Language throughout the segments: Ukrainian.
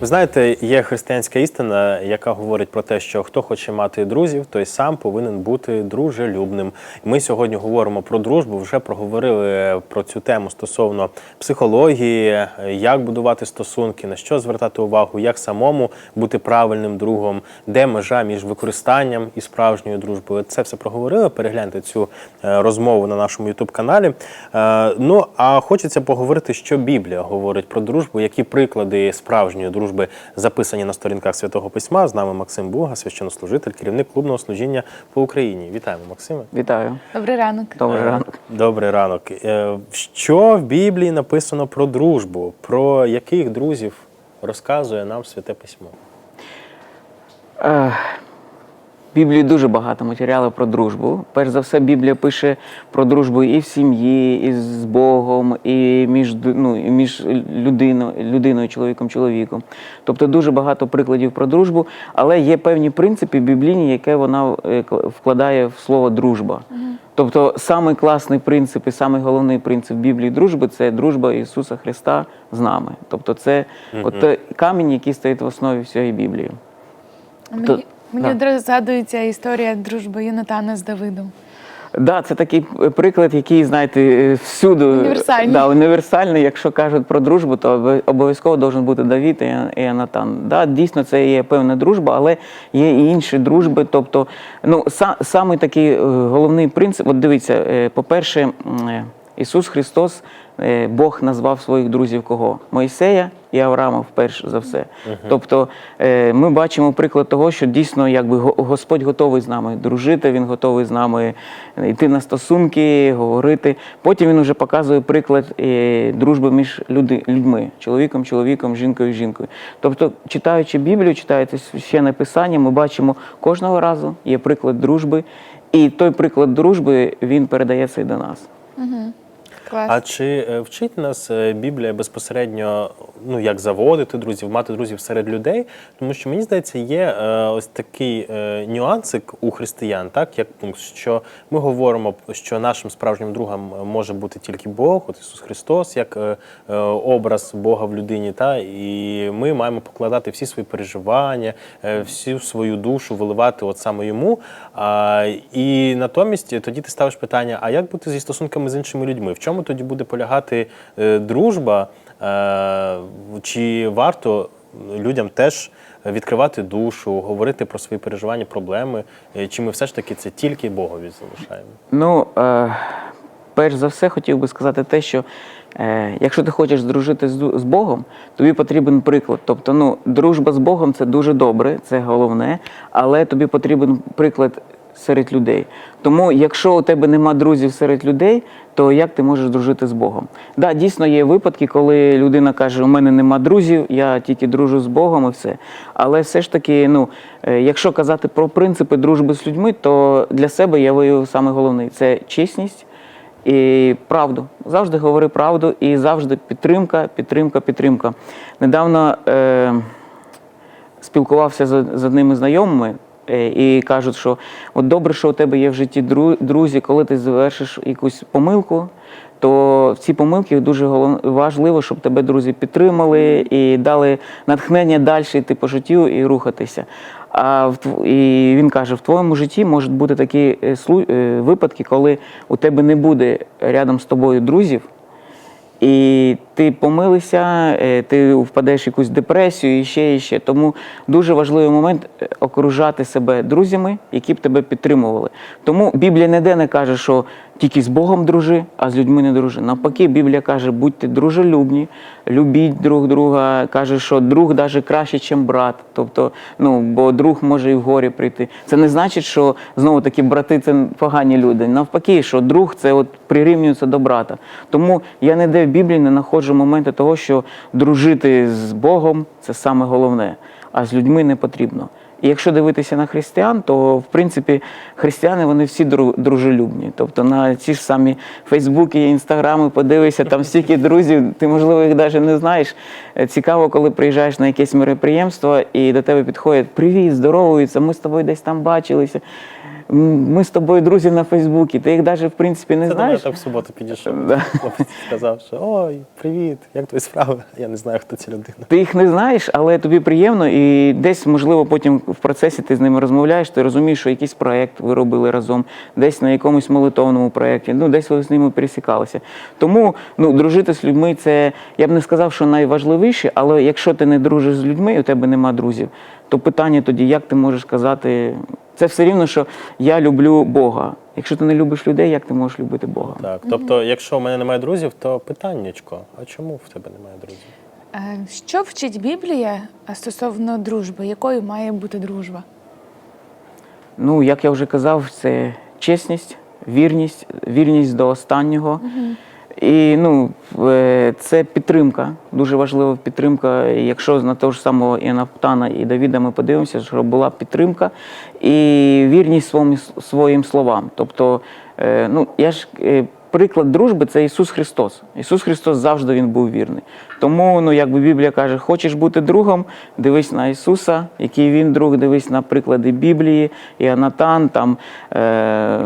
Ви знаєте, є християнська істина, яка говорить про те, що хто хоче мати друзів, той сам повинен бути дружелюбним. Ми сьогодні говоримо про дружбу. Вже проговорили про цю тему стосовно психології, як будувати стосунки, на що звертати увагу, як самому бути правильним другом, де межа між використанням і справжньою дружбою. Це все проговорили. Перегляньте цю е, розмову на нашому ютуб каналі. Ну а хочеться поговорити, що Біблія говорить про дружбу, які приклади справжньої дружби записані на сторінках святого письма. З нами Максим Буга, священнослужитель, керівник клубного служіння по Україні. Вітаємо, Максиме. Вітаю. Добрий ранок. Добрий ранок. Добрий ранок. Е, Що в Біблії написано про дружбу? Про яких друзів розказує нам святе письмо? Біблії дуже багато матеріалу про дружбу. Перш за все, Біблія пише про дружбу і в сім'ї, і з Богом, і між, ну, і між людиною, людиною, чоловіком, чоловіком. Тобто дуже багато прикладів про дружбу, але є певні принципи біблійні, які вона е, вкладає в слово дружба. Тобто, самий класний принцип і самий головний принцип Біблії дружби це дружба Ісуса Христа з нами. Тобто, це от камінь, який стоїть в основі всієї Біблії. Мені, да. одразу згадується історія дружби Йонатана з Давидом. Да, це такий приклад, який, знаєте, всюди Універсальний. Да, універсальний. Якщо кажуть про дружбу, то обов'язково должен бути Давід і Йонатан. Да, дійсно, це є певна дружба, але є і інші дружби. Тобто, ну, са, саме такий е, головний принцип, от дивіться, е, по-перше, е, Ісус Христос, е, Бог назвав своїх друзів кого? Мойсея і Авраама, перш за все. Тобто е, ми бачимо приклад того, що дійсно якби Господь готовий з нами дружити, Він готовий з нами йти на стосунки, говорити. Потім він вже показує приклад е, дружби між люди, людьми, чоловіком, чоловіком, жінкою, жінкою. Тобто, читаючи Біблію, читаючи священне писання, ми бачимо кожного разу є приклад дружби, і той приклад дружби він передається і до нас. Клас. А чи е, вчить нас е, Біблія безпосередньо, ну як заводити друзів, мати друзів серед людей? Тому що мені здається, є е, ось такий нюансик у християн, так як пункт, що ми говоримо, що нашим справжнім другом може бути тільки Бог, от Ісус Христос, як образ Бога в людині, та і ми маємо покладати всі свої переживання, всю свою душу виливати от саме йому. І натомість тоді ти ставиш питання: а як бути зі стосунками з іншими людьми? В чому тоді буде полягати е, дружба? Е, чи варто людям теж відкривати душу, говорити про свої переживання, проблеми? Е, Чи ми все ж таки це тільки Богові залишаємо? Ну, е, перш за все, хотів би сказати те, що е, якщо ти хочеш дружити з, з Богом, тобі потрібен приклад. Тобто, ну, дружба з Богом це дуже добре, це головне, але тобі потрібен приклад серед людей. Тому, якщо у тебе нема друзів серед людей, то як ти можеш дружити з Богом? Да, дійсно є випадки, коли людина каже, у мене нема друзів, я тільки дружу з Богом і все. Але все ж таки, ну, е, якщо казати про принципи дружби з людьми, то для себе я виявив саме головний це чесність і правду. Завжди говори правду і завжди підтримка, підтримка, підтримка. Недавно е, спілкувався з, з одними знайомими. Е, І кажуть, що от добре, що у тебе є в житті друзі, коли ти завершиш якусь помилку, то в ці помилки дуже важливо, щоб тебе друзі підтримали і дали натхнення далі йти по життю і рухатися. А і він каже: в твоєму житті можуть бути такі е, е, випадки, коли у тебе не буде рядом з тобою друзів, і ти помилися, е, ти впадеш в якусь депресію і ще, і ще. Тому дуже важливий момент е, окружати себе друзями, які б тебе підтримували. Тому Біблія ніде не каже, що тільки з Богом дружи, а з людьми не дружи. Навпаки, Біблія каже, будьте дружелюбні, любіть друг друга. Каже, що друг навіть краще, ніж брат. Тобто, ну бо друг може і в горі прийти. Це не значить, що знову таки брати це погані люди. Навпаки, що друг це от прирівнюється до брата. Тому я ніде в Біблії не знаходжу моменти того, що дружити з Богом це саме головне, а з людьми не потрібно. І якщо дивитися на християн, то в принципі християни вони всі дружелюбні. Тобто на ці ж самі Фейсбуки, Інстаграми, подивися, там стільки друзів, ти можливо їх навіть не знаєш. Е, Цікаво, коли приїжджаєш на якесь мероприємство і до тебе підходять Привіт, здоровуються, ми з тобою десь там бачилися. Ми з тобою друзі на Фейсбуці, ти їх навіть в принципі не Це знаєш. так в суботу підійшов. Да. Хлопець сказав, що ой, привіт, як твої справи? Я не знаю, хто ця людина. Ти їх не знаєш, але тобі приємно, і десь, можливо, потім в процесі ти з ними розмовляєш, ти розумієш, що якийсь проєкт ви робили разом, десь на якомусь молитовному проєкті, ну десь ви з ними пересікалися. Тому ну, дружити з людьми це я б не сказав, що найважливіше, але якщо ти не дружиш з людьми, у тебе нема друзів, то питання тоді, як ти можеш сказати, це все рівно, що я люблю Бога. Якщо ти не любиш людей, як ти можеш любити Бога? Так, тобто, якщо в мене немає друзів, то питаннячко, а чому в тебе немає друзів? Е, Що вчить Біблія стосовно дружби? Якою має бути дружба? Ну, як я вже казав, це чесність, вірність, вірність до останнього. І ну, е, це підтримка, дуже важлива підтримка. Якщо на того ж самого і на Птана, і Давіда ми подивимося, що була підтримка і вірність своїм, своїм словам. Тобто, е, ну, я ж е, приклад дружби це Ісус Христос. Ісус Христос завжди він був вірний. Тому, ну, якби Біблія каже, хочеш бути другом, дивись на Ісуса, який він друг, дивись на приклади Біблії, Іонатан, там е,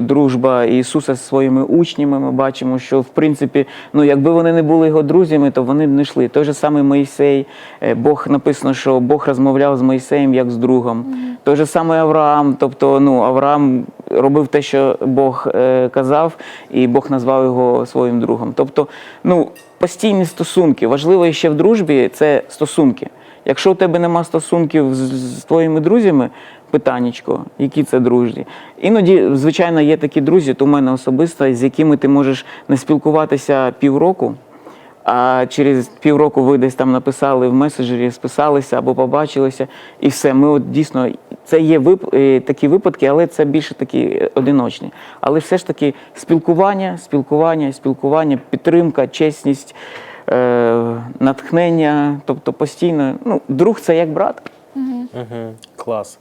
дружба Ісуса зі своїми учнями. Ми бачимо, що в принципі, ну якби вони не були його друзями, то вони б не йшли. Той же самий Моїсей, е, Бог написано, що Бог розмовляв з Моїсеєм як з другом. Той же самий Авраам, тобто ну, Авраам робив те, що Бог е, казав, і Бог назвав його своїм другом. Тобто, ну, постійні стосунки. Важливо ще в дружбі це стосунки. Якщо у тебе нема стосунків з, з твоїми друзями, питаннячко, які це друзі. Іноді, звичайно, є такі друзі, то в мене особисто, з якими ти можеш не спілкуватися півроку. А через півроку ви десь там написали в меседжері, списалися або побачилися, і все. Ми от дійсно це є вип... е, такі випадки, але це більше такі е, одиночні. Але все ж таки спілкування, спілкування, спілкування, підтримка, чесність, е... натхнення, тобто постійно. Ну, друг це як брат. Угу, клас.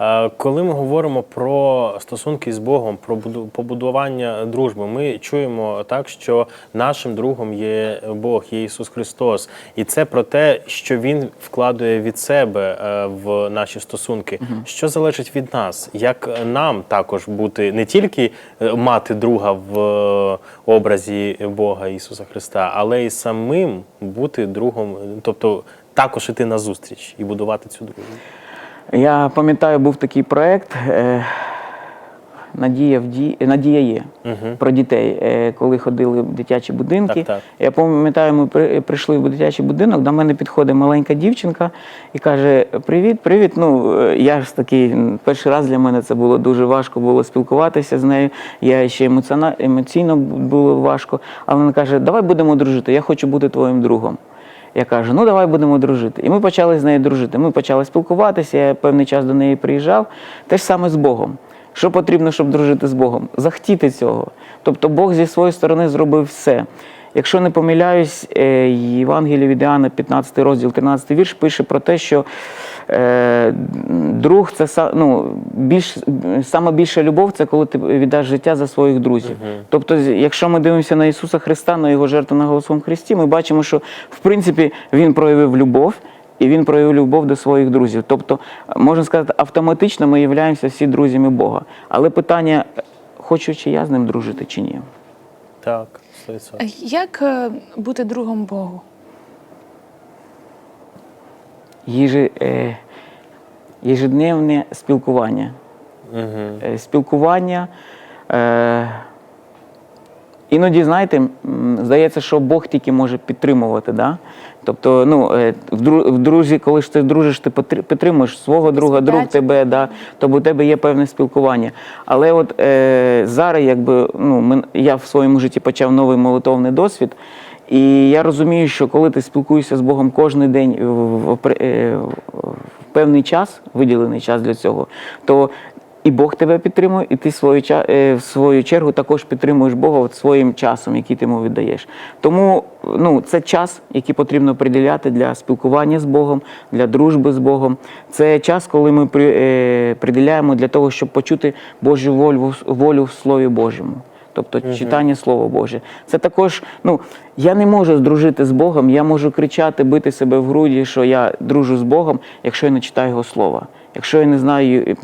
Е, Коли ми говоримо про стосунки з Богом, про побудування дружби, ми чуємо так, що нашим другом є Бог, є Ісус Христос, і це про те, що Він вкладує від себе е, в наші стосунки. Що залежить від нас? Як нам також бути не тільки е, мати друга в образі Бога Ісуса Христа, але й самим бути другом, тобто також іти на зустріч і будувати цю дружбу. Я пам'ятаю, був такий проєкт е, Надія, в ді... Надія є про дітей, е, коли ходили в дитячі будинки. Так, так. Я пам'ятаю, ми при- прийшли в дитячий будинок, до мене підходить маленька дівчинка і каже: Привіт, привіт. Ну, е, я ж такий, перший раз для мене це було дуже важко було спілкуватися з нею. Я ще емоціона... емоційно було важко. Але вона каже: Давай будемо дружити, я хочу бути твоїм другом. Я кажу, ну давай будемо дружити. І ми почали з нею дружити. Ми почали спілкуватися, я певний час до неї приїжджав. Те ж саме з Богом. Що потрібно, щоб дружити з Богом? Захтіти цього. Тобто Бог зі своєї сторони зробив все. Якщо не помиляюсь, е, Євангеліє від Іоанна, 15 розділ, 13 вірш, пише про те, що е, друг це ну, більш, саме більша любов це коли ти віддаш життя за своїх друзів. Тобто, якщо ми дивимося на Ісуса Христа, на Його жертву на Голосовому Христі, ми бачимо, що в принципі Він проявив любов. І він проявив любов до своїх друзів. Тобто, можна сказати, автоматично ми являємося всі друзями Бога. Але питання, хочу чи я з ним дружити, чи ні. Так, 100%. Е, Як е, бути другом Богу? Їжі, е, єжедневне спілкування. Угу. Спілкування. Е, іноді, знаєте, здається, що Бог тільки може підтримувати. Да? Тобто, ну, е, в друзі, коли ж ти дружиш, ти підтримуєш свого друга, друг тебе, да, то у тебе є певне спілкування. Але от е, зараз, якби, ну, я в своєму житті почав новий молитовний досвід. І я розумію, що коли ти спілкуєшся з Богом кожен день в, в, в, е, в певний час, виділений час для цього, то і Бог тебе підтримує, і ти свою, е, в свою чергу також підтримуєш Бога от своїм часом, який ти йому віддаєш. Тому ну, це час, який потрібно приділяти для спілкування з Богом, для дружби з Богом. Це час, коли ми при, е, приділяємо для того, щоб почути Божу волю, волю в Слові Божому. тобто читання Слова Боже. Це також, ну я не можу здружити з Богом, я можу кричати, бити себе в груді, що я дружу з Богом, якщо я не читаю його слова. Якщо я не знаю,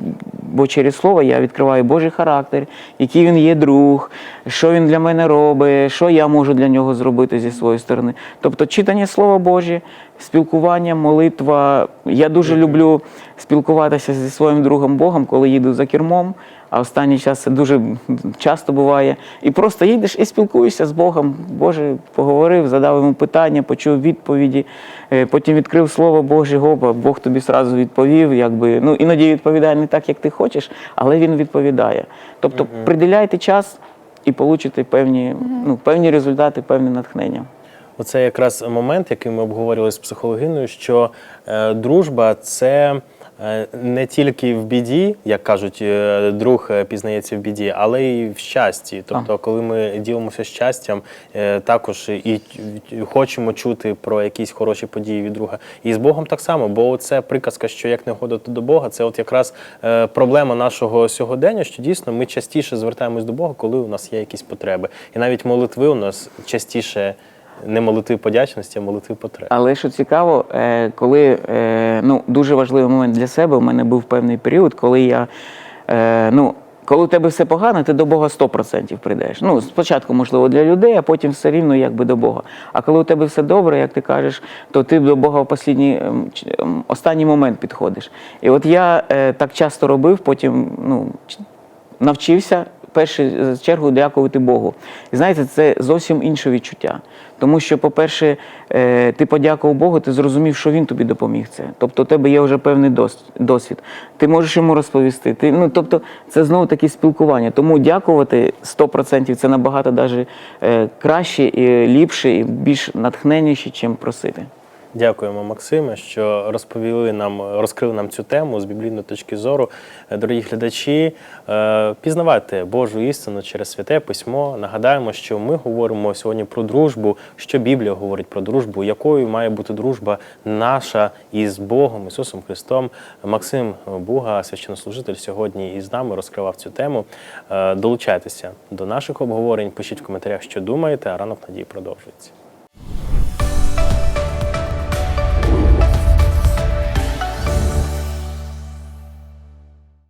бо через слово я відкриваю Божий характер, який він є друг, що він для мене робить, що я можу для нього зробити зі своєї сторони. Тобто читання Слова Боже, спілкування, молитва. Я дуже люблю спілкуватися зі своїм другом Богом, коли їду за кермом. А останній час це дуже часто буває. І просто їдеш і спілкуєшся з Богом. Боже, поговорив, задав йому питання, почув відповіді, е, потім відкрив слово Боже, Бог тобі сразу відповів. Якби, ну, іноді відповідає не так, як ти хочеш, але він відповідає. Тобто приділяйте час і получите певні, ну, певні результати, певне натхнення. Оце якраз момент, який ми обговорювали з психологиною, що е, дружба це не тільки в біді, як кажуть, е, друг е, пізнається в біді, але й в щасті. Тобто, коли ми ділимося щастям, е, також і хочемо чути про якісь хороші події від друга. І з Богом так само, бо це приказка, що як не ходити до Бога, це от якраз е, проблема нашого сьогодення, що дійсно ми частіше звертаємось до Бога, коли у нас є якісь потреби. І навіть молитви у нас частіше не молитви подячності, а молитви потреб. Але що цікаво, е, коли е, ну, дуже важливий момент для себе, у мене був певний період, коли я. е, Ну, коли у тебе все погано, ти до Бога 100% прийдеш. Ну, спочатку, можливо, для людей, а потім все рівно якби до Бога. А коли у тебе все добре, як ти кажеш, то ти до Бога в останній, момент підходиш. І от я е, так часто робив, потім ну, навчився першу чергу дякувати Богу. І знаєте, це зовсім інше відчуття. Тому що, по-перше, е, ти подякував Богу, ти зрозумів, що він тобі допоміг це. Тобто, у тебе є вже певний досвід. Ти можеш йому розповісти. Ти, ну, тобто, це знову таки спілкування. Тому дякувати 100% це набагато даже, е, краще і ліпше, і більш натхненніше, чим просити. Дякуємо, Максиме, що розповіли нам, розкрили нам цю тему з біблійної точки зору. Е, Дорогі глядачі, е, пізнавайте Божу істину через святе письмо. Нагадаємо, що ми говоримо сьогодні про дружбу, що Біблія говорить про дружбу, якою має бути дружба наша із Богом, Ісусом Христом. Максим Буга, священнослужитель, сьогодні із нами розкривав цю тему. Е, Долучайтеся до наших обговорень, пишіть в коментарях, що думаєте, а ранок надії продовжується.